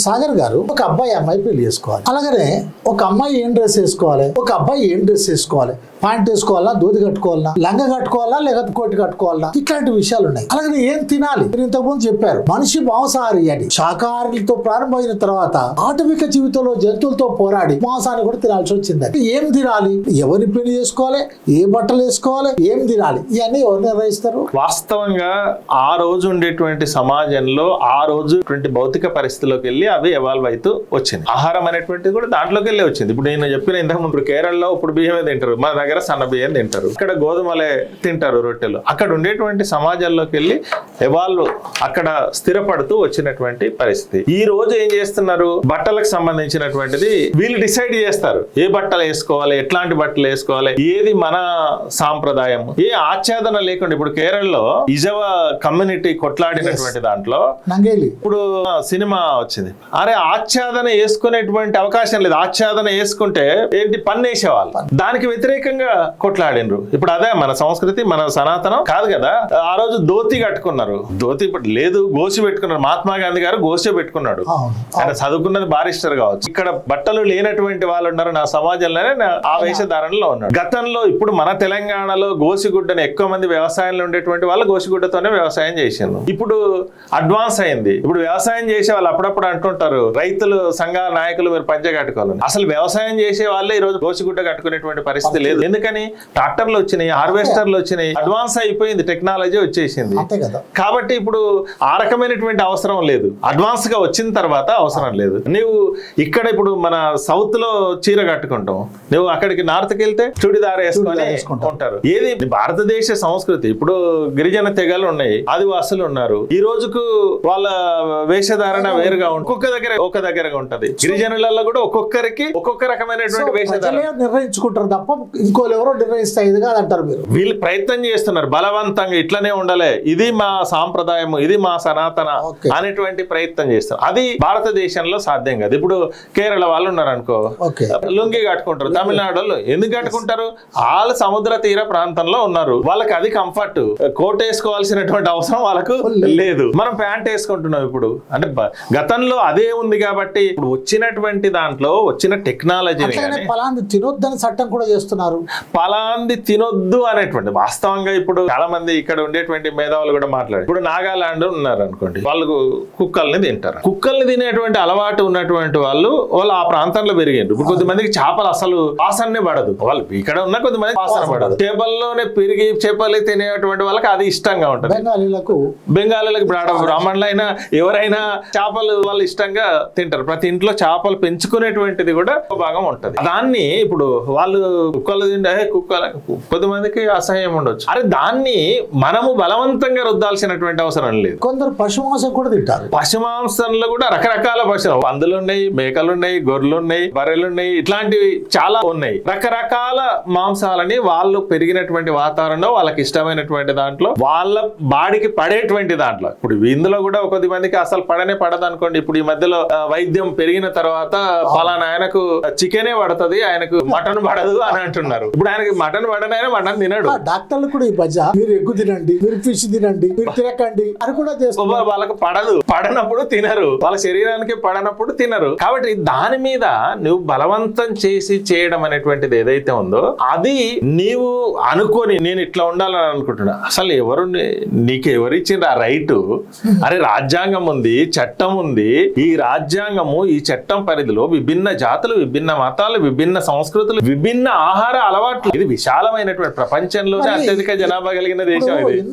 సాగర్ గారు ఒక అబ్బాయి అమ్మాయి పెళ్ళి చేసుకోవాలి. అలాగనే ఒక అమ్మాయి ఏం డ్రెస్ వేసుకోవాలి? ఒక అబ్బాయి ఏం డ్రెస్ వేసుకోవాలి? ప్యాంట్ వేసుకోవాలా దూది కట్టుకోవాలా లంగ కట్టుకోవాలా లేకపోతే కోటి కట్టుకోవాలా? ఇట్లాంటి విషయాలు ఉన్నాయి అలాగే ఏం తినాలి? మీరు ఇంతకుముందు చెప్పారు మనిషి మాంసాహారి అని. శాకాహారులతో ప్రారంభమైన తర్వాత ఆటవిక జీవితంలో జంతువులతో పోరాడి మాంసాన్ని కూడా తినాల్సి వచ్చింది ఏం తినాలి? ఎవరిని పెళ్ళి చేసుకోవాలి? ఏ బట్టలు వేసుకోవాలి? ఏం తినాలి? ఇవన్నీ ఎవరు నిర్వహిస్తారు వాస్తవంగా ఆ రోజు ఉండేటువంటి సమాజంలో ఆ రోజు భౌతిక పరిస్థితిలోకి వెళ్ళి అవి ఎవాల్వ్ అవుతూ వచ్చింది. ఆహారం అనేటువంటిది కూడా దాంట్లోకి వెళ్ళి వచ్చింది. ఇప్పుడు నేను చెప్పిన ఇంతకు ముందు కేరళలో ఇప్పుడు బియ్యమే తింటారు. మన దగ్గర సన్న బియ్యం తింటారు. ఇక్కడ గోధుమలే తింటారు రొట్టెలు. అక్కడ ఉండేటువంటి సమాజంలోకి వెళ్ళి ఎవాల్వ్ అక్కడ స్థిరపడుతూ వచ్చినటువంటి పరిస్థితి. ఈ రోజు ఏం చేస్తున్నారు? బట్టలకు సంబంధించినటువంటిది వీళ్ళు డిసైడ్ చేస్తారు. ఏ బట్టలు వేసుకోవాలి? ఎట్లాంటి బట్టలు వేసుకోవాలి? ఏది మన సాంప్రదాయం ఏ ఆచ్ఛాదన లేకుండా ఇప్పుడు కేరళలో ఇజవ కమ్యూనిటీ కొట్లాడినటువంటి దాంట్లో ఇప్పుడు సినిమా వచ్చింది. అరే ఆచ్ఛాదన వేసుకునేటువంటి అవకాశం లేదు. ఆచ్ఛాదన వేసుకుంటే ఏంటి? పన్ను వేసేవాళ్ళు. దానికి వ్యతిరేకంగా కొట్లాడినరు. ఇప్పుడు అదే మన సంస్కృతి మన సనాతనం కాదు కదా. ఆ రోజు ధోతి కట్టుకున్నారు. ధోతి ఇప్పుడు లేదు గోసి పెట్టుకున్నారు. మహాత్మా గాంధీ గారు గోసే పెట్టుకున్నాడు. ఆయన చదువుకున్నది బారిస్టర్ కావచ్చు. ఇక్కడ బట్టలు లేనటువంటి వాళ్ళు ఉన్నారు నా సమాజంలోనే ఆ వేషధారణలో ఉన్నాడు. గతంలో ఇప్పుడు మన తెలంగాణలో గోసిగుడ్డని ఎక్కువ మంది వ్యవసాయంలో ఉండేటువంటి వాళ్ళు గోసిగుడ్డతోనే వ్యవసాయం చేసిండ్రు. ఇప్పుడు అడ్వాన్స్ అయింది. ఇప్పుడు వ్యవసాయం చేసే వాళ్ళు అప్పుడప్పుడు అంటుంటారు రైతులు సంఘాల నాయకులు మీరు పంచ కట్టుకోవాలని అసలు వ్యవసాయం చేసే వాళ్ళే ఈ రోజు గోసిగుడ్డ కట్టుకునేటువంటి పరిస్థితి లేదు. ఎందుకని? ట్రాక్టర్లు వచ్చినాయి హార్వెస్టర్లు వచ్చినాయి అడ్వాన్స్ అయిపోయింది టెక్నాలజీ వచ్చేసింది. కాబట్టి ఇప్పుడు ఆ రకమైనటువంటి అవసరం లేదు. అడ్వాన్స్గా వచ్చిన తర్వాత అవసరం లేదు. నువ్వు ఇక్కడ ఇప్పుడు మన సౌత్లో చీర కట్టుకుంటాం. నువ్వు అక్కడికి నార్త్కి వెళ్తే చుడిదార్ వేసుకొని. ఉంటారు. ఏది? భారతదేశ సంస్కృతి. ఇప్పుడు గిరిజన తెగలు ఉన్నాయి ఆదివాసులు ఉన్నారు. ఈ రోజుకు వాళ్ళ వేషధారణ వేరుగా ఉంటుంది ఒక్కొక్క దగ్గర ఒక దగ్గరగా ఉంటది. గిరిజనులలో కూడా ఒక్కొక్కరికి ఒక్కొక్క రకమైనటువంటి వేషధారణ. నిర్ణయించుకుంటారు తప్ప ఇంకోళ్ళు ఎవరో నిర్ణయిస్తే ఇది కాదంటారు మీరు. వీళ్ళు ప్రయత్నం చేస్తున్నారు బలవంతంగా ఇట్లనే ఉండాలి ఇది మా సాంప్రదాయం ఇది మా సనాతన. అనేటువంటి ప్రయత్నం చేస్తారు అది భారతదేశంలో సాధ్యం కాదు. ఇప్పుడు కేరళ వాళ్ళు ఉన్నారు అనుకో లుంగి కట్టుకుంటారు తమిళనాడు వాళ్ళు ఎందుకు కట్టుకుంటారు? వాళ్ళు సముద్ర తీర ప్రాంతంలో ఉన్నారు. వాళ్ళకి అది కంఫర్ట్ కోట్ వేసుకోవాల్సినటువంటి అవసరం వాళ్ళకు లేదు. మనం ప్యాంట్ వేసుకుంటున్నాం ఇప్పుడు. అంటే గతంలో అదే ఉంది కాబట్టి ఇప్పుడు వచ్చినటువంటి దాంట్లో వచ్చిన ఫలాన్ని తినొద్దని చట్టం కూడా చేస్తున్నారు. పలాంది తినొద్దు అనేటువంటి వాస్తవంగా ఇప్పుడు చాలా మంది ఇక్కడ ఉండేటువంటి మేధావులు కూడా మాట్లాడారు. ఇప్పుడు నాగాలాండ్ ఉన్నారు అనుకోండి వాళ్ళు కుక్కల్ని తింటారు. కుక్కల్ని తినేటువంటి అలవాటు ఉన్నటువంటి వాళ్ళు వాళ్ళు ఆ ప్రాంతంలో పెరిగిండ్రు ఇప్పుడు కొద్దిమందికి చేపలు అసలు వాసనే పడదు. వాళ్ళు ఇక్కడ ఉన్న కొద్దిమంది వాసన పడదు. చేపల్లోనే పెరిగి చేపలు తినేటువంటి వాళ్ళకి అది ఇష్టంగా ఉంటుంది. బెంగాలీలకు బెంగాలీలకు ఇప్పుడు ఆడ బ్రాహ్మణులు అయినా ఎవరైనా చేపలు వాళ్ళు ఇష్టంగా తింటారు. ప్రతి ఇంట్లో చేపలు పెంచుకునేటువంటిది కూడా ఒక భాగం ఉంటది. దాన్ని ఇప్పుడు వాళ్ళు కుక్కలు తింటే "ఏ, కుక్కల కొద్దిమందికి అసహ్యం ఉండొచ్చు. అరే దాన్ని మనము బలవంతంగా రుద్దాల్సినటువంటి అవసరం లేదు. కొందరు పశు మాంసం కూడా తింటారు. పశు మాంసంలో కూడా రకరకాల పశు పందులు ఉన్నాయి. మేకలు ఉన్నాయి గొర్రెలు ఉన్నాయి బర్రెలు ఉన్నాయి ఇట్లాంటివి చాలా ఉన్నాయి. రకరకాల మాంసాలని వాళ్ళు పెరిగినటువంటి వాతావరణంలో వాళ్ళకి ఇష్టమైనటువంటి దాంట్లో వాళ్ళ బాడీకి పడేటువంటి దాంట్లో. ఇప్పుడు ఇందులో కూడా కొద్ది మందికి అసలు పడనే పడదు అనుకోండి. ఇప్పుడు ఈ మధ్యలో వైద్యం పెరిగిన తర్వాత పలానా ఆయనకు చికెనే పడుతుంది ఆయనకు మటన్ పడదు అని అంటున్నారు. ఇప్పుడు ఆయనకి మటన్ పడనైనా మటన్ తినడు. డాక్టర్లు కూడా ఈ మధ్య మీరు ఎగ్గు తినండి మీరు ఫిష్ తినండి మీరు తినకండి అని కూడా చేస్తున్నారు. ఒబ్బ వాళ్ళకి పడదు. పడనప్పుడు తినరు. వాళ్ళ శరీరానికి పడనప్పుడు తినరు. కాబట్టి దాని మీద నువ్వు బలవంతం చేసి చేయడం అనేటువంటిది ఏదైతే ఉందో అది నీవు అనుకొని నేను ఇట్లా ఉండాలని అనుకుంటున్నా. అసలు ఎవరు నీకు ఎవరు ఇచ్చిండ్రు ఆ రైటు? అరే రాజ్యాంగం ఉంది చట్టం ఉంది. ఈ రాజ్యాంగము ఈ చట్టం పరిధిలో విభిన్న జాతులు విభిన్న మతాలు విభిన్న సంస్కృతులు విభిన్న ఆహార అలవాట్లు. ఇది విశాలమైనటువంటి ప్రపంచంలోనే అత్యధిక జనాభా కలిగిన దేశం ఇది.